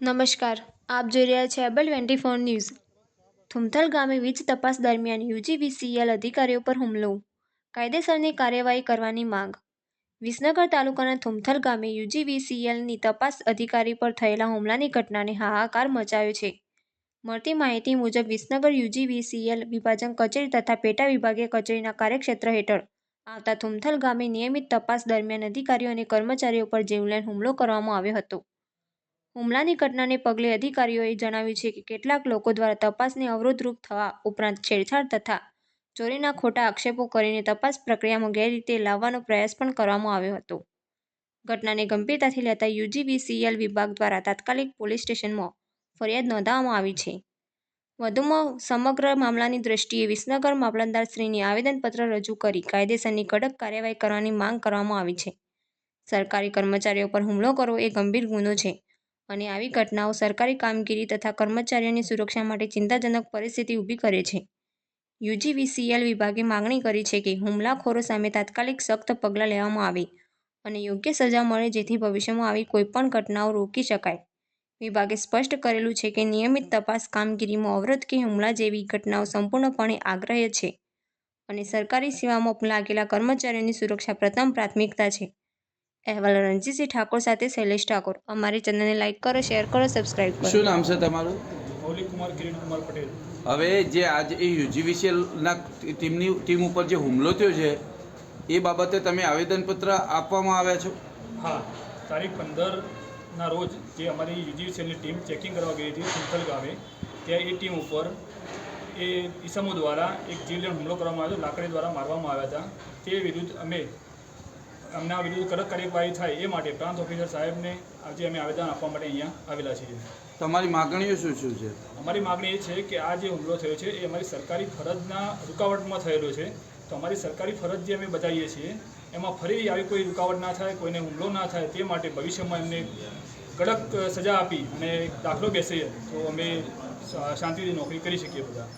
નમસ્કાર. આપ જોઈ રહ્યા છે able twenty four news Thumthal ગામે વીજ તપાસ દરમિયાન યુજીવીસીએલ અધિકારીઓ પર હુમલો. કાયદેસરની કાર્યવાહી કરવાની માંગ. વિસનગર તાલુકાના થુમથલ ગામે યુજીવીસીએલની તપાસ અધિકારી પર થયેલા હુમલાની ઘટનાને હાહાકાર મચાવ્યો છે. મળતી માહિતી મુજબ વિસનગર યુજીવીસીએલ વિભાજન કચેરી તથા પેટા વિભાગીય કચેરીના કાર્યક્ષેત્ર હેઠળ આવતા થુમથલ ગામે નિયમિત તપાસ દરમિયાન અધિકારીઓ અને કર્મચારીઓ પર જીવલેણ હુમલો કરવામાં આવ્યો હતો. હુમલાની ઘટનાને પગલે અધિકારીઓએ જણાવ્યું છે કે કેટલાક લોકો દ્વારા તપાસને અવરોધરૂપ થવા ઉપરાંત છેડછાડ તથા ચોરીના ખોટા આક્ષેપો કરીને તપાસ પ્રક્રિયામાં ગેરરીતે લાવવાનો પ્રયાસ પણ કરવામાં આવ્યો હતો. ઘટનાને ગંભીરતાથી લેતા યુજીવીસીએલ વિભાગ દ્વારા તાત્કાલિક પોલીસ સ્ટેશનમાં ફરિયાદ નોંધાવવામાં આવી છે. વધુમાં સમગ્ર મામલાની દ્રષ્ટિએ વિસનગર મામલતદારશ્રીને આવેદનપત્ર રજૂ કરી કાયદેસરની કડક કાર્યવાહી કરવાની માંગ કરવામાં આવી છે. સરકારી કર્મચારીઓ પર હુમલો કરવો એ ગંભીર ગુનો છે. અને આવી ઘટનાઓ સરકારી કામગીરી તથા કર્મચારીઓની સુરક્ષા માટે ચિંતાજનક પરિસ્થિતિ ઊભી કરે છે. યુજીવીસીએલ વિભાગે માગણી કરી છે કે હુમલાખોરો સામે તાત્કાલિક સખ્ત પગલાં લેવામાં આવે અને યોગ્ય સજા મળે જેથી ભવિષ્યમાં આવી કોઈપણ ઘટનાઓ રોકી શકાય. વિભાગે સ્પષ્ટ કરેલું છે કે નિયમિત તપાસ કામગીરીમાં અવરોધ કે હુમલા જેવી ઘટનાઓ સંપૂર્ણપણે આગ્રહ્ય છે અને સરકારી સેવામાં લાગેલા કર્મચારીઓની સુરક્ષા પ્રથમ પ્રાથમિકતા છે. અહેવાલ રણજીતસિંહ ઠાકોર સાથે શૈલેષ ઠાકોર. અમારી ચેનલને લાઇક કરો શેર કરો સબસ્ક્રાઇબ કરો. શું નામ છે તમારું? કુમાર કિરીટ કુમાર પટેલ. હવે જે આજે એ યુજીવીસીએલના ટીમની ટીમ ઉપર જે હુમલો થયો છે એ બાબતે તમે આવેદનપત્ર આપવામાં આવ્યા છો? હા તારીખ પંદરના રોજ જે અમારી યુજીવીસીએલની ટીમ ચેકિંગ કરવા ગઈ હતી સિંથલ ગામે ત્યાં એ ટીમ ઉપર એ ઈસમો દ્વારા એક જીવલેણ હુમલો કરવામાં આવ્યો લાકડી દ્વારા મારવામાં આવ્યા હતા. તે વિરુદ્ધ અમે અમના વિરુદ્ધ કડક કાર્યવાહી થાય એ માટે પ્રાંત ઓફિસર સાહેબને આજે અમે આવેદન આપવા માટે અહીંયા આવેલા છીએ. તમારી માગણીઓ શું શું છે? અમારી માગણી એ છે કે આ જે હુમલો થયો છે એ અમારી સરકારી ફરજના રૂકાવટમાં થયેલો છે. તો અમારી સરકારી ફરજ જે અમે બજાવીએ છીએ એમાં ફરી આવી કોઈ રૂકાવટ ના થાય કોઈને હુમલો ના થાય તે માટે ભવિષ્યમાં એમને કડક સજા આપી અને દાખલો બેસીએ તો અમે શાંતિથી નોકરી કરી શકીએ બધા.